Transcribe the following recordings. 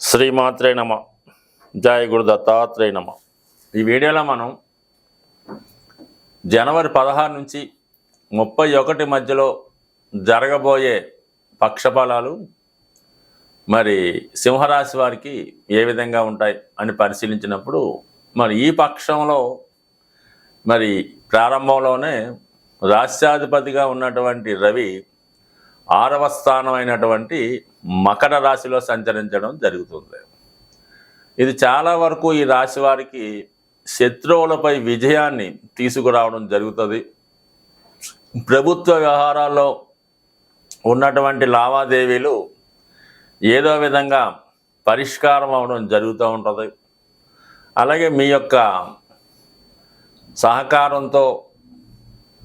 శ్రీమాత్రే నమ. జయ గురు దత్తాత్రేయ నమ. ఈ వీడియోలో మనం జనవరి పదహారు నుంచి ముప్పై ఒకటి మధ్యలో జరగబోయే పక్షఫలాలు మరి సింహరాశి వారికి ఏ విధంగా ఉంటాయి అని పరిశీలించినప్పుడు మరి ఈ పక్షంలో మరి ప్రారంభంలోనే రాష్ట్రాధిపతిగా ఉన్నటువంటి రవి ఆరవ స్థానమైనటువంటి మకర రాశిలో సంచరించడం జరుగుతుంది. ఇది చాలా వరకు ఈ రాశి వారికి శత్రువులపై విజయాన్ని తీసుకురావడం జరుగుతుంది. ప్రభుత్వ వ్యవహారాల్లో ఉన్నటువంటి లావాదేవీలు ఏదో విధంగా పరిష్కారం అవడం జరుగుతూ ఉంటుంది. అలాగే మీ యొక్క సహకారంతో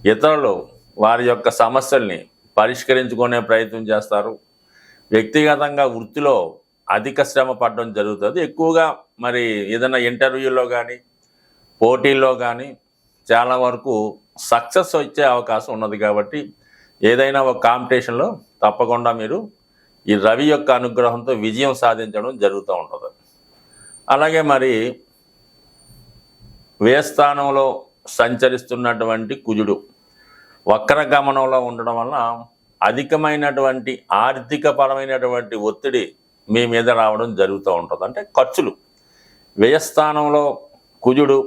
ఇతరులు వారి యొక్క సమస్యల్ని పరిష్కరించుకునే ప్రయత్నం చేస్తారు. వ్యక్తిగతంగా వృత్తిలో అధిక శ్రమ పడడం జరుగుతుంది. ఎక్కువగా మరి ఏదైనా ఇంటర్వ్యూలో కానీ పోటీల్లో కానీ చాలా వరకు సక్సెస్ వచ్చే అవకాశం ఉన్నది కాబట్టి ఏదైనా ఒక కాంపిటీషన్లో తప్పకుండా మీరు ఈ రవి యొక్క అనుగ్రహంతో విజయం సాధించడం జరుగుతూ ఉంటుంది అలాగే మరి వేస్థానంలో సంచరిస్తున్నటువంటి కుజుడు వక్ర గమనంలో ఉండడం వల్ల అధికమైనటువంటి ఆర్థిక పరమైనటువంటి ఒత్తిడి మీ మీద రావడం జరుగుతూ ఉంటుంది. అంటే ఖర్చులు. వ్యయస్థానంలో కుజుడు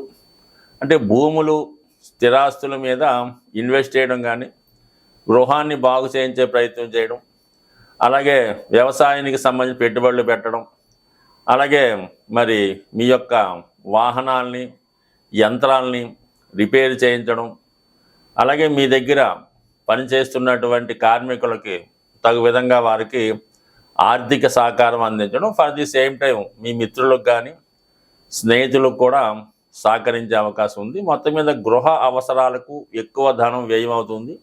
అంటే భూములు స్థిరాస్తుల మీద ఇన్వెస్ట్ చేయడం కానీ గృహాన్ని బాగు చేయించే ప్రయత్నం చేయడం అలాగే వ్యవసాయానికి సంబంధించి పెట్టుబడులు పెట్టడం అలాగే మరి మీ యొక్క వాహనాల్ని యంత్రాలని రిపేర్ చేయించడం అలాగే మీ దగ్గర పనిచేస్తున్నటువంటి కార్మికులకి తగు విధంగా వారికి ఆర్థిక సహకారం అందించడం ఫర్ ది సేమ్ టైం మీ మిత్రులకు కానీ స్నేహితులకు కూడా సహకరించే అవకాశం ఉంది. మొత్తం మీద గృహ అవసరాలకు ఎక్కువ ధనం వ్యయం అవుతుంది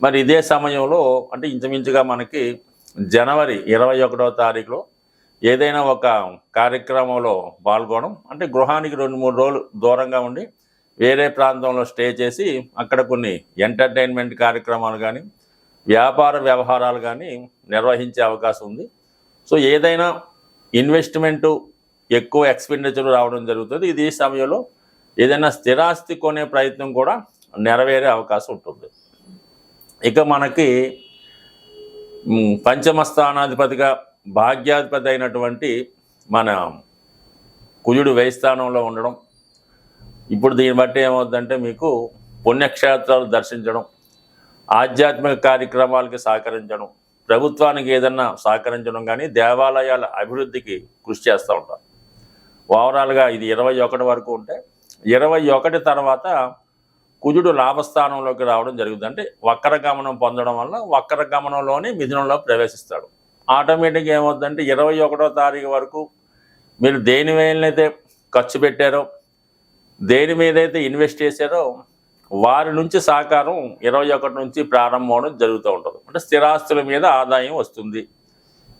మరి ఇదే సమయంలో అంటే ఇంచుమించుగా మనకి జనవరి ఇరవై ఒకటవ తారీఖులో ఏదైనా ఒక కార్యక్రమంలో పాల్గొనడం అంటే గృహానికి రెండు మూడు రోజులు దూరంగా ఉండి వేరే ప్రాంతంలో స్టే చేసి అక్కడ కొన్ని ఎంటర్టైన్మెంట్ కార్యక్రమాలు కానీ వ్యాపార వ్యవహారాలు కానీ నిర్వహించే అవకాశం ఉంది. సో ఏదైనా ఇన్వెస్ట్మెంటు ఎక్కువ ఎక్స్పెండిచర్ రావడం జరుగుతుంది. ఇది సమయంలో ఏదైనా స్థిరాస్తి కొనే ప్రయత్నం కూడా నెరవేరే అవకాశం ఉంటుంది. ఇక మనకి పంచమస్థానాధిపతిగా పంచమ స్థానాధిపతిగా భాగ్యాధిపతి అయినటువంటి మన కుజుడు వ్యయస్థానంలో ఉండడం ఇప్పుడు దీన్ని బట్టి ఏమవుతుందంటే మీకు పుణ్యక్షేత్రాలు దర్శించడం ఆధ్యాత్మిక కార్యక్రమాలకి సహకరించడం ప్రభుత్వానికి ఏదన్నా సహకరించడం కానీ దేవాలయాల అభివృద్ధికి కృషి చేస్తూ ఉంటారు. ఓవరాల్గా ఇది ఇరవై ఒకటి వరకు ఉంటే ఇరవై ఒకటి తర్వాత కుజుడు లాభస్థానంలోకి రావడం జరుగుతుంది. అంటే వక్రగమనం పొందడం వల్ల వక్రగమనంలోనే మిథునంలో ప్రవేశిస్తాడు. ఆటోమేటిక్గా ఏమవుతుందంటే ఇరవై ఒకటో తారీఖు వరకు మీరు దేని వేలనైతే ఖర్చు పెట్టారో దేని మీదైతే ఇన్వెస్ట్ చేశారో వారి నుంచి సహకారం ఇరవై ఒకటి నుంచి ప్రారంభం అవడం జరుగుతూ ఉంటుంది. అంటే స్థిరాస్తుల మీద ఆదాయం వస్తుంది.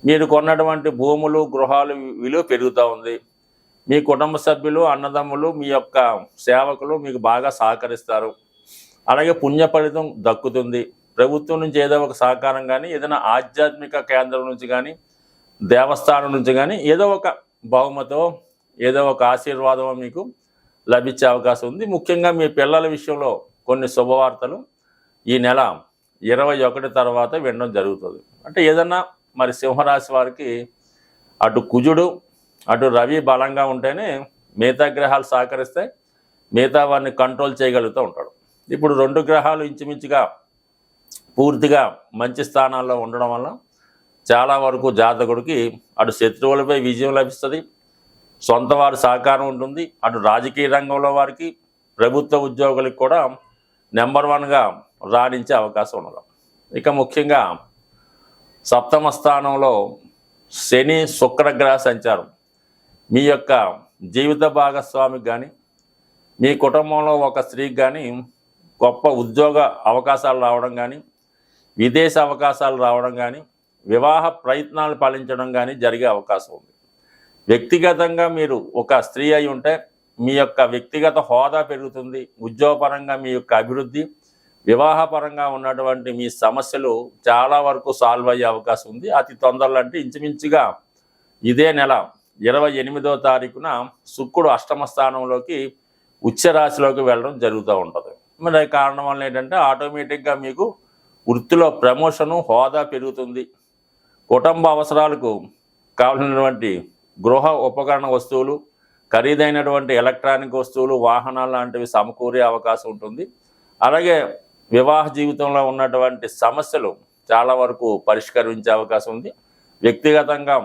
మీరు కొన్నటువంటి భూములు గృహాలు విలువ పెరుగుతూ ఉంది. మీ కుటుంబ సభ్యులు అన్నదమ్ములు మీ యొక్క సేవకులు మీకు బాగా సహకరిస్తారు. అలాగే పుణ్య ఫలితం దక్కుతుంది. ప్రభుత్వం నుంచి ఏదో ఒక సహకారం కానీ ఏదైనా ఆధ్యాత్మిక కేంద్రం నుంచి కానీ దేవస్థానం నుంచి కానీ ఏదో ఒక బహుమతో ఏదో ఒక ఆశీర్వాదమో మీకు లభించే అవకాశం ఉంది. ముఖ్యంగా మీ పిల్లల విషయంలో కొన్ని శుభవార్తలు ఈ నెల ఇరవై ఒకటి తర్వాత వినడం జరుగుతుంది. అంటే ఏదన్నా మరి సింహరాశి వారికి అటు కుజుడు అటు రవి బలంగా ఉంటేనే మిగతా గ్రహాలు సహకరిస్తే మిగతా వారిని కంట్రోల్ చేయగలుగుతూ ఉంటాడు. ఇప్పుడు రెండు గ్రహాలు ఇంచుమించుగా పూర్తిగా మంచి స్థానాల్లో ఉండడం వల్ల చాలా వరకు జాతకుడికి అటు శత్రువులపై విజయం లభిస్తుంది. సొంత వారి సహకారం ఉంటుంది. అటు రాజకీయ రంగంలో వారికి ప్రభుత్వ ఉద్యోగులకు కూడా నెంబర్ వన్గా రాణించే అవకాశం ఉన్నది. ఇక ముఖ్యంగా సప్తమ స్థానంలో శని శుక్రగ్రహ సంచారం. మీ యొక్క జీవిత భాగస్వామికి కానీ మీ కుటుంబంలో ఒక స్త్రీకి కానీ గొప్ప ఉద్యోగ అవకాశాలు రావడం కానీ విదేశ అవకాశాలు రావడం కానీ వివాహ ప్రయత్నాలు పాలించడం కానీ జరిగే అవకాశం ఉంది. వ్యక్తిగతంగా మీరు ఒక స్త్రీ అయి ఉంటే మీ యొక్క వ్యక్తిగత హోదా పెరుగుతుంది ఉద్యోగపరంగా మీ యొక్క అభివృద్ధి వివాహపరంగా ఉన్నటువంటి మీ సమస్యలు చాలా వరకు సాల్వ్ అయ్యే అవకాశం ఉంది. అతి తొందరలో అంటే ఇంచుమించుగా ఇదే నెల ఇరవై ఎనిమిదో తారీఖున శుక్రుడు అష్టమ స్థానంలోకి ఉచ్చరాశిలోకి వెళ్ళడం జరుగుతూ ఉంటుంది. మరి కారణం వల్ల ఏంటంటే ఆటోమేటిక్గా మీకు వృత్తిలో ప్రమోషను హోదా పెరుగుతుంది. కుటుంబ అవసరాలకు కావలసినటువంటి గృహ ఉపకరణ వస్తువులు ఖరీదైనటువంటి ఎలక్ట్రానిక్ వస్తువులు వాహనాలు లాంటివి సమకూరే అవకాశం ఉంటుంది. అలాగే వివాహ జీవితంలో ఉన్నటువంటి సమస్యలు చాలా వరకు పరిష్కరించే అవకాశం ఉంది. వ్యక్తిగతంగా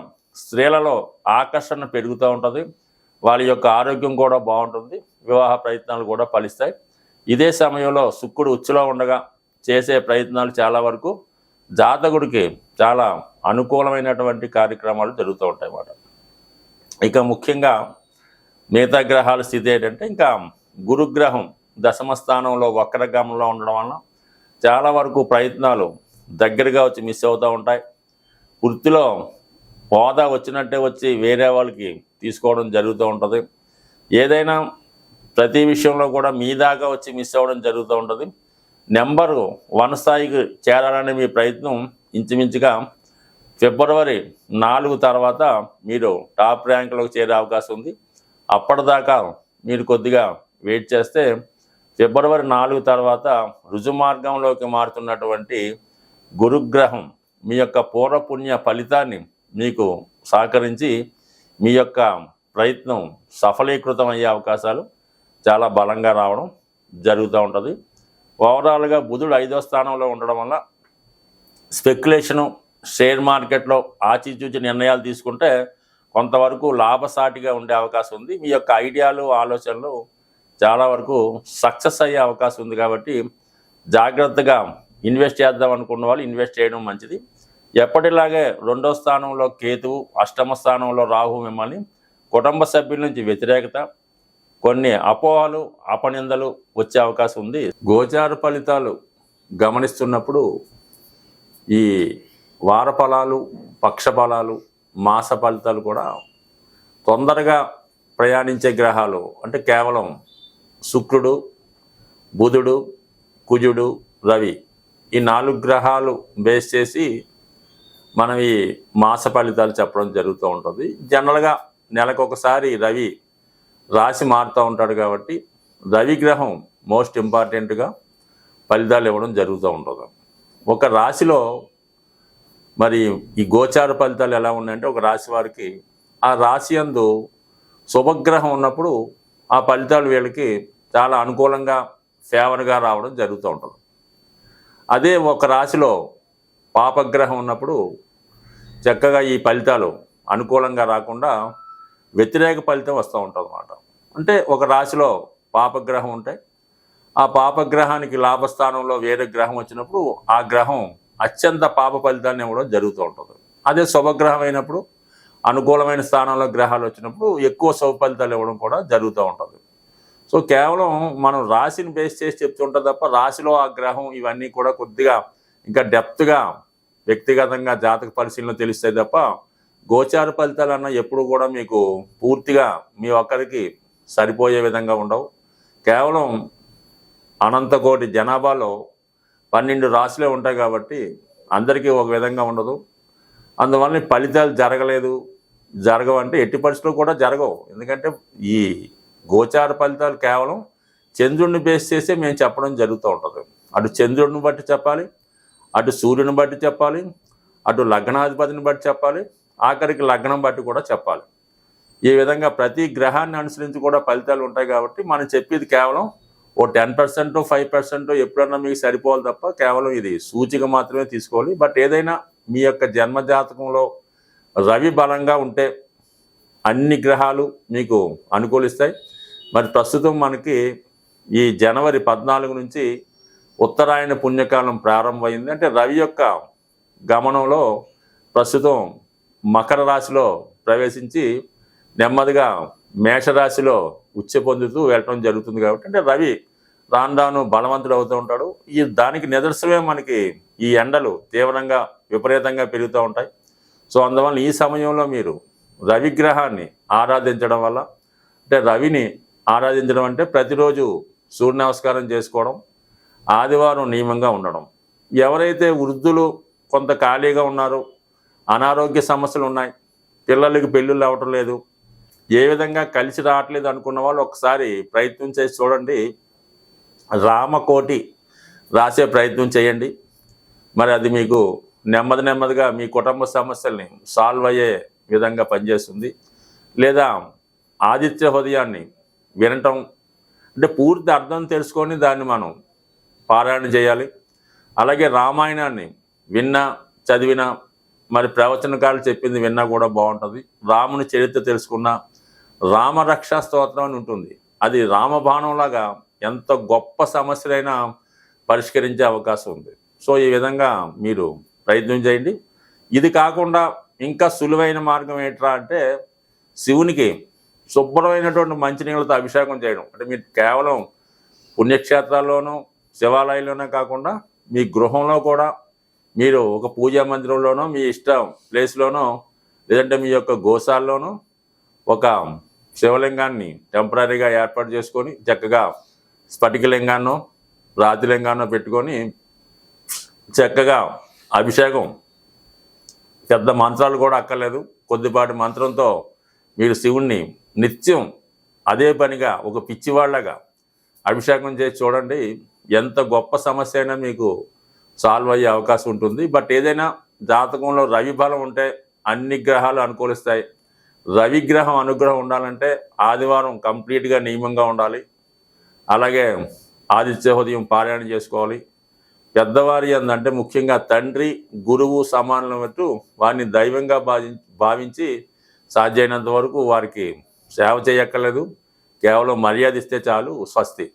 స్త్రీలలో ఆకర్షణ పెరుగుతూ ఉంటుంది. వాళ్ళ యొక్క ఆరోగ్యం కూడా బాగుంటుంది. వివాహ ప్రయత్నాలు కూడా ఫలిస్తాయి. ఇదే సమయంలో శుక్రుడు ఉచ్చులో ఉండగా చేసే ప్రయత్నాలు చాలా వరకు జాతకుడికి చాలా అనుకూలమైనటువంటి కార్యక్రమాలు జరుగుతూ ఉంటాయి అన్నమాట ఇక ముఖ్యంగా మిగతా గ్రహాల స్థితి ఏంటంటే ఇంకా గురుగ్రహం దశమ స్థానంలో వక్రగమంలో ఉండడం వలన చాలా వరకు ప్రయత్నాలు దగ్గరగా వచ్చి మిస్ అవుతూ ఉంటాయి. వృత్తిలో హోదా వచ్చినట్టే వచ్చి వేరే వాళ్ళకి తీసుకోవడం జరుగుతూ ఉంటుంది. ఏదైనా ప్రతి విషయంలో కూడా మీ దాకా వచ్చి మిస్ అవ్వడం జరుగుతూ ఉంటుంది. నెంబరు వన్ స్థాయికి చేరాలనే మీ ప్రయత్నం ఇంచుమించుగా ఫిబ్రవరి నాలుగు తర్వాత మీరు టాప్ ర్యాంకులోకి చేరే అవకాశం ఉంది. అప్పటిదాకా మీరు కొద్దిగా వెయిట్ చేస్తే ఫిబ్రవరి నాలుగు తర్వాత రుజుమార్గంలోకి మారుతున్నటువంటి గురుగ్రహం మీ యొక్క పూర్వపుణ్య ఫలితాన్ని మీకు సహకరించి మీ యొక్క ప్రయత్నం సఫలీకృతం అయ్యే అవకాశాలు చాలా బలంగా రావడం జరుగుతూ ఉంటుంది. ఓవరాల్గా బుధుడు ఐదో స్థానంలో ఉండడం వల్ల స్పెక్యులేషను షేర్ మార్కెట్లో ఆచిచూచి నిర్ణయాలు తీసుకుంటే కొంతవరకు లాభసాటిగా ఉండే అవకాశం ఉంది. మీ యొక్క ఐడియాలు ఆలోచనలు చాలా వరకు సక్సెస్ అయ్యే అవకాశం ఉంది కాబట్టి జాగ్రత్తగా ఇన్వెస్ట్ చేద్దాం అనుకున్న వాళ్ళు ఇన్వెస్ట్ చేయడం మంచిది. ఎప్పటిలాగే రెండో స్థానంలో కేతువు అష్టమ స్థానంలో రాహు మిమ్మల్ని కుటుంబ సభ్యుల నుంచి వ్యతిరేకత కొన్ని అపోహలు అపనిందలు వచ్చే అవకాశం ఉంది. గోచార ఫలితాలు గమనిస్తున్నప్పుడు ఈ వార ఫలాలు పక్ష ఫలాలు మాస ఫలితాలు కూడా తొందరగా ప్రయాణించే గ్రహాలు అంటే కేవలం శుక్రుడు బుధుడు కుజుడు రవి ఈ నాలుగు గ్రహాలు బేస్ చేసి మనం ఈ మాస ఫలితాలు చెప్పడం జరుగుతూ ఉంటుంది. జనరల్గా నెలకొకసారి రవి రాశి మారుతూ ఉంటాడు కాబట్టి రవి గ్రహం మోస్ట్ ఇంపార్టెంట్గా ఫలితాలు ఇవ్వడం జరుగుతూ ఉంటుంది. ఒక రాశిలో మరి ఈ గోచార ఫలితాలు ఎలా ఉన్నాయంటే ఒక రాశి వారికి ఆ రాశి అందు శుభగ్రహం ఉన్నప్పుడు ఆ ఫలితాలు వీళ్ళకి చాలా అనుకూలంగా ఫేవర్గా రావడం జరుగుతూ ఉంటుంది. అదే ఒక రాశిలో పాపగ్రహం ఉన్నప్పుడు చక్కగా ఈ ఫలితాలు అనుకూలంగా రాకుండా వ్యతిరేక ఫలితం వస్తూ ఉంటుంది అన్నమాట అంటే ఒక రాశిలో పాపగ్రహం ఉంటే ఆ పాపగ్రహానికి లాభస్థానంలో వేరే గ్రహం వచ్చినప్పుడు ఆ గ్రహం అత్యంత పాప ఫలితాన్ని ఇవ్వడం జరుగుతూ ఉంటుంది. అదే శుభగ్రహం అయినప్పుడు అనుకూలమైన స్థానంలో గ్రహాలు వచ్చినప్పుడు ఎక్కువ శుభ ఫలితాలు ఇవ్వడం కూడా జరుగుతూ ఉంటుంది. సో కేవలం మనం రాశిని బేస్ చేసి చెప్తుంటాం తప్ప రాశిలో ఆ గ్రహం ఇవన్నీ కూడా కొద్దిగా ఇంకా డెప్త్గా వ్యక్తిగతంగా జాతక పరిశీలన తెలుస్తాయి తప్ప గోచార ఫలితాలు అన్న ఎప్పుడు కూడా మీకు పూర్తిగా మీ ఒక్కరికి సరిపోయే విధంగా ఉండవు. కేవలం అనంతకోటి జనాభాలో పన్నెండు రాశులే ఉంటాయి కాబట్టి అందరికీ ఒక విధంగా ఉండదు. అందువల్ల ఫలితాలు జరగలేదు. జరగవంటే ఎట్టి పరిస్థితుల్లో కూడా జరగవు. ఎందుకంటే ఈ గోచార ఫలితాలు కేవలం చంద్రుడిని బేస్ చేసే మేము చెప్పడం జరుగుతూ ఉంటుంది. అటు చంద్రుడిని బట్టి చెప్పాలి అటు సూర్యుని బట్టి చెప్పాలి అటు లగ్నాధిపతిని బట్టి చెప్పాలి ఆఖరికి లగ్నం బట్టి కూడా చెప్పాలి. ఈ విధంగా ప్రతి గ్రహాన్ని అనుసరించి కూడా ఫలితాలు ఉంటాయి కాబట్టి మనం చెప్పేది కేవలం ఓ టెన్ పర్సెంట్ ఫైవ్ పర్సెంట్ ఎప్పుడన్నా మీకు సరిపోవాలి తప్ప కేవలం ఇది సూచిక మాత్రమే తీసుకోవాలి. బట్ ఏదైనా మీ యొక్క జన్మ జాతకంలో రవి బలంగా ఉంటే అన్ని గ్రహాలు మీకు అనుకూలిస్తాయి. మరి ప్రస్తుతం మనకి ఈ జనవరి పద్నాలుగు నుంచి ఉత్తరాయణ పుణ్యకాలం ప్రారంభమైంది. అంటే రవి యొక్క గమనంలో ప్రస్తుతం మకర రాశిలో ప్రవేశించి నెమ్మదిగా మేషరాశిలో ఉచ్చ పొందుతూ వెళ్ళటం జరుగుతుంది కాబట్టి అంటే రవి రాను రాను బలవంతుడు అవుతూ ఉంటాడు. ఈ దానికి నిదర్శనమే మనకి ఈ ఎండలు తీవ్రంగా విపరీతంగా పెరుగుతూ ఉంటాయి. సో అందువల్ల ఈ సమయంలో మీరు రవిగ్రహాన్ని ఆరాధించడం వల్ల అంటే రవిని ఆరాధించడం అంటే ప్రతిరోజు సూర్య నమస్కారం చేసుకోవడం ఆదివారం నియమంగా ఉండడం. ఎవరైతే వృద్ధులు కొంత ఖాళీగా ఉన్నారో అనారోగ్య సమస్యలు ఉన్నాయి పిల్లలకి పెళ్ళిళ్ళు అవ్వటం లేదు ఏ విధంగా కలిసి రావట్లేదు అనుకున్న వాళ్ళు ఒకసారి ప్రయత్నం చేసి చూడండి. రామకోటి రాసే ప్రయత్నం చేయండి. మరి అది మీకు నెమ్మది నెమ్మదిగా మీ కుటుంబ సమస్యల్ని సాల్వ్ అయ్యే విధంగా పనిచేస్తుంది. లేదా ఆదిత్య హృదయాన్ని వినటం అంటే పూర్తి అర్థం తెలుసుకొని దాన్ని మనం పారాయణ చేయాలి. అలాగే రామాయణాన్ని విన్నా చదివినా మరి ప్రవచనకాలు చెప్పింది విన్నా కూడా బాగుంటుంది. రాముని చరిత్ర తెలుసుకున్నా రామరక్షా స్తోత్రం అని ఉంటుంది. అది రామబాణంలాగా ఎంత గొప్ప సమస్యలైనా పరిష్కరించే అవకాశం ఉంది. సో ఈ విధంగా మీరు ప్రయత్నం చేయండి. ఇది కాకుండా ఇంకా సులువైన మార్గం ఏంట్రా అంటే శివునికి శుభ్రమైనటువంటి మంచినీళ్ళతో అభిషేకం చేయడం. అంటే మీరు కేవలం పుణ్యక్షేత్రాల్లోనూ శివాలయంలోనే కాకుండా మీ గృహంలో కూడా మీరు ఒక పూజా మందిరంలోనో మీ ఇష్టం ప్లేస్లోనో లేదంటే మీ యొక్క గోశాల్లోనూ ఒక శివలింగాన్ని టెంపరీగా ఏర్పాటు చేసుకొని చక్కగా స్ఫటికలింగాన్నో రాతిలింగాన్నో పెట్టుకొని చక్కగా అభిషేకం. పెద్ద మంత్రాలు కూడా అక్కర్లేదు. కొద్దిపాటి మంత్రంతో మీరు శివుణ్ణి నిత్యం అదే పనిగా ఒక పిచ్చివాళ్ళగా అభిషేకం చేసి చూడండి ఎంత గొప్ప సమస్య అయినా మీకు సాల్వ్ అయ్యే అవకాశం ఉంటుంది. బట్ ఏదైనా జాతకంలో రవి బలం ఉంటే అన్ని గ్రహాలు అనుకూలిస్తాయి. రవి గ్రహం అనుగ్రహం ఉండాలంటే ఆదివారం కంప్లీట్గా నియమంగా ఉండాలి. అలాగే ఆదిత్య హృదయం పారాయణ చేసుకోవాలి. పెద్దవారి అందంటే ముఖ్యంగా తండ్రి గురువు సమానమైనట్టు వారిని దైవంగా భావి భావించి సాధ్యమైనంత వరకు వారికి సేవ చేయక్కర్లేదు. కేవలం మర్యాద ఇస్తే చాలు స్వస్తి.